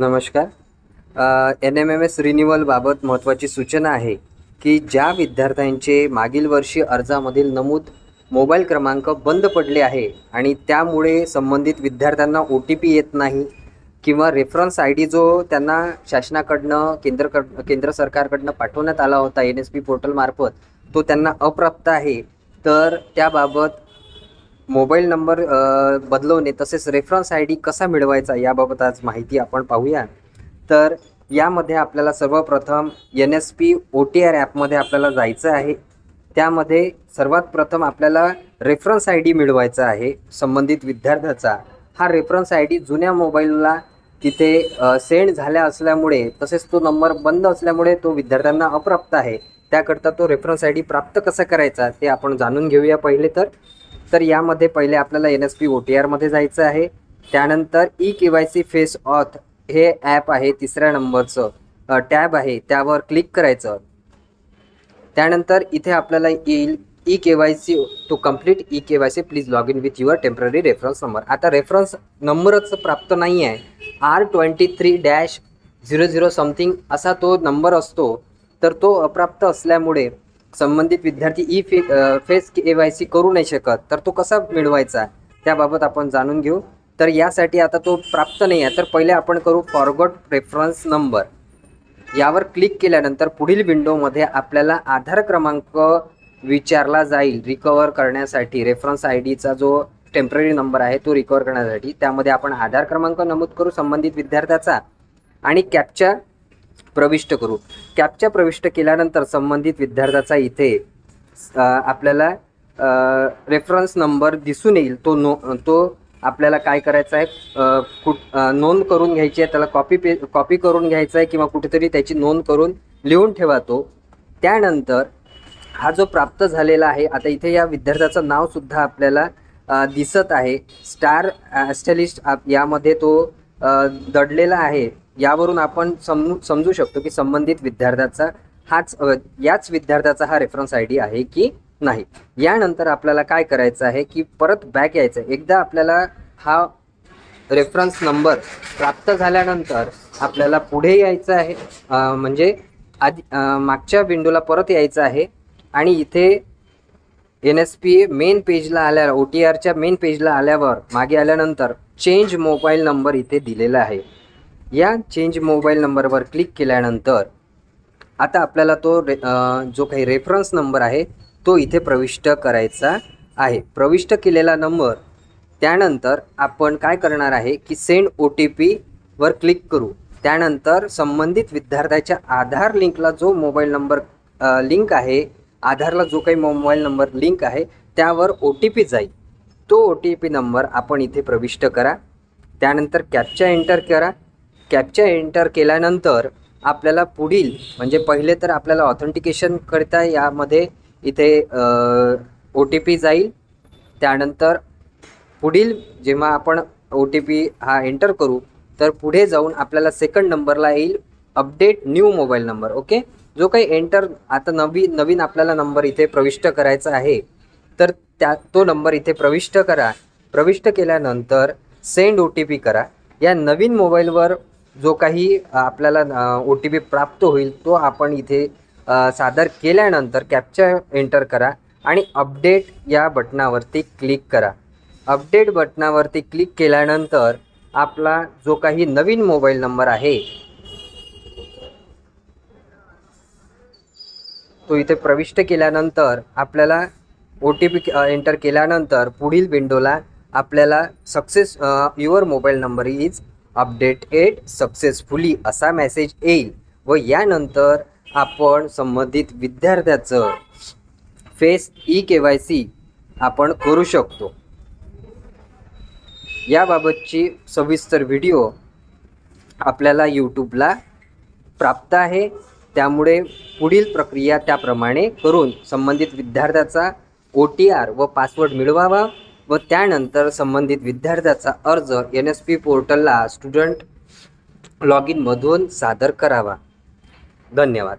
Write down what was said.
नमस्कार. N M M S रिन्युअलबाबत महत्त्वाची सूचना आहे की ज्या विद्यार्थ्यांचे मागील वर्षी अर्जामधील नमूद मोबाईल क्रमांक बंद पडले आहे आणि त्यामुळे संबंधित विद्यार्थ्यांना ओ टी पी येत नाही किंवा रेफरन्स आय डी जो त्यांना शासनाकडनं केंद्रकड केंद्र सरकारकडनं पाठवण्यात आला होता एन एस पी पोर्टलमार्फत तो त्यांना अप्राप्त आहे. तर त्याबाबत मोबाईल नंबर बदलवणे तसेच रेफरन्स आय डी कसा मिळवायचा याबाबत आज माहिती आपण पाहूया. तर यामध्ये आपल्याला सर्वप्रथम N S P O T R ॲपमध्ये आपल्याला जायचं आहे. त्यामध्ये सर्वात प्रथम आपल्याला रेफरन्स आय डी मिळवायचा आहे संबंधित विद्यार्थ्याचा. हा रेफरन्स आय डी जुन्या मोबाईलला तिथे सेंड झाल्या असल्यामुळे तसेच तो नंबर बंद असल्यामुळे तो विद्यार्थ्यांना अप्राप्त आहे. त्याकरता तो रेफरन्स आय डी प्राप्त कसा करायचा ते आपण जाणून घेऊया पहिले तर. तर यामध्ये पहिले आपल्याला N S P O T आरमध्ये जायचं आहे. त्यानंतर E K Y C face auth हे ॲप आहे तिसऱ्या नंबरचं. टॅब आहे त्यावर क्लिक करायचं. त्यानंतर इथे आपल्याला येईल E K Y C to complete E K Y C please log in with your temporary reference number आता रेफरन्स नंबरच प्राप्त नाही आहे R twenty three dash zero zero something असा तो नंबर असतो. तर तो अप्राप्त असल्यामुळे संबंधित विद्यार्थी ई फे फेस के वाय सी करू नाही शकत तर तो कसा मिळवायचा? त्याबाबत आपण जाणून घेऊ. तर यासाठी आता तो प्राप्त नाही आहे तर पहिले आपण करू फॉरगॉट रेफरन्स नंबर. यावर क्लिक केल्यानंतर पुढील विंडोमध्ये आपल्याला आधार क्रमांक विचारला जाईल रिकवर करण्यासाठी. रेफरन्स आय डीचा जो टेंपररी नंबर आहे तो रिकवर करण्यासाठी. त्यामध्ये आपण आधार क्रमांक नमूद करू संबंधित विद्यार्थ्याचा आणि कॅपच्या प्रविष्ट करू. कॅपच्या प्रविष्ट केल्यानंतर संबंधित विद्यार्थ्याचा इथे आपल्याला रेफरन्स नंबर दिसून येईल. तो नो तो आपल्याला काय करायचा आहे? कुठ नोंद करून घ्यायची आहे. त्याला कॉपी पे कॉपी करून घ्यायचं आहे किंवा कुठेतरी त्याची नोंद करून लिहून ठेवा तो. त्यानंतर हा जो प्राप्त झालेला आहे आता इथे या विद्यार्थ्याचं नावसुद्धा आपल्याला दिसत आहे. स्टार ॲस्टलिस्ट यामध्ये तो दडलेला आहे. यावरून आपण समजू समजू शकतो की संबंधित विद्यार्थ्याचा हाच याच विद्यार्थ्याचा हा रेफरन्स आय डी आहे की नाही. यानंतर आपल्याला काय करायचं आहे की परत बॅक यायचं. आहे एकदा आपल्याला हा रेफरन्स नंबर प्राप्त झाल्यानंतर आपल्याला पुढे यायचं आहे म्हणजे आधी मागच्या विंडोला परत यायचं आहे आणि इथे एन एस पी मेन पेजला आल्यावर ओ टी आरच्या मेन पेजला आल्यावर मागे आल्यानंतर चेंज मोबाईल नंबर इथे दिलेला आहे. या चेंज मोबाईल नंबरवर क्लिक केल्यानंतर आता आपल्याला तो रे जो काही रेफरन्स नंबर आहे तो इथे प्रविष्ट करायचा आहे. प्रविष्ट केलेला नंबर त्यानंतर आपण काय करणार आहे की सेंड ओ टी पीवर क्लिक करू. त्यानंतर संबंधित विद्यार्थ्याच्या आधार लिंकला जो मोबाईल नंबर लिंक आहे आधारला जो काही मोबाईल नंबर लिंक आहे त्यावर ओ टी पी जाईल. तो ओ टी पी नंबर आपण इथे प्रविष्ट करा. त्यानंतर कॅप्चा एंटर करा. कॅपचा एंटर केल्यानंतर आपल्याला पुढील म्हणजे पहिले तर आपल्याला ऑथेंटिकेशन करता यामध्ये इथे ओ टी पी जाईल. त्यानंतर पुढील जेव्हा आपण ओ टी पी हा एंटर करू तर पुढे जाऊन आपल्याला सेकंड नंबरला येईल. Update new mobile number okay जो काही एंटर आता नवी नवीन आपल्याला नंबर इथे प्रविष्ट करायचा आहे तर त्या तो नंबर इथे प्रविष्ट करा. प्रविष्ट केल्यानंतर सेंड ओ टी पी करा. या नवीन मोबाईलवर जो काही आपल्याला ओ टी पी प्राप्त होईल तो आपण इथे सादर केल्यानंतर कॅप्चर एंटर करा आणि अपडेट या बटनावरती क्लिक करा. अपडेट बटनावरती क्लिक केल्यानंतर आपला जो काही नवीन मोबाईल नंबर आहे तो इथे प्रविष्ट केल्यानंतर आपल्याला ओ टी पी एंटर केल्यानंतर पुढील विंडोला आपल्याला success your mobile number is updated successfully असा मेसेज येईल व यानंतर आपण संबंधित विद्यार्थ्याचं face E K Y C आपण करू शकतो. याबाबतची सविस्तर व्हिडिओ आपल्याला यूट्यूबला प्राप्त आहे. त्यामुळे पुढील प्रक्रिया त्याप्रमाणे करून संबंधित विद्यार्थ्याचा ओ टी आर व पासवर्ड मिळवावा. व त्यानंतर संबंधित विद्यार्थ्याचा अर्ज एन एस पी पोर्टलला स्टुडंट लॉग इनमधून सादर करावा. धन्यवाद.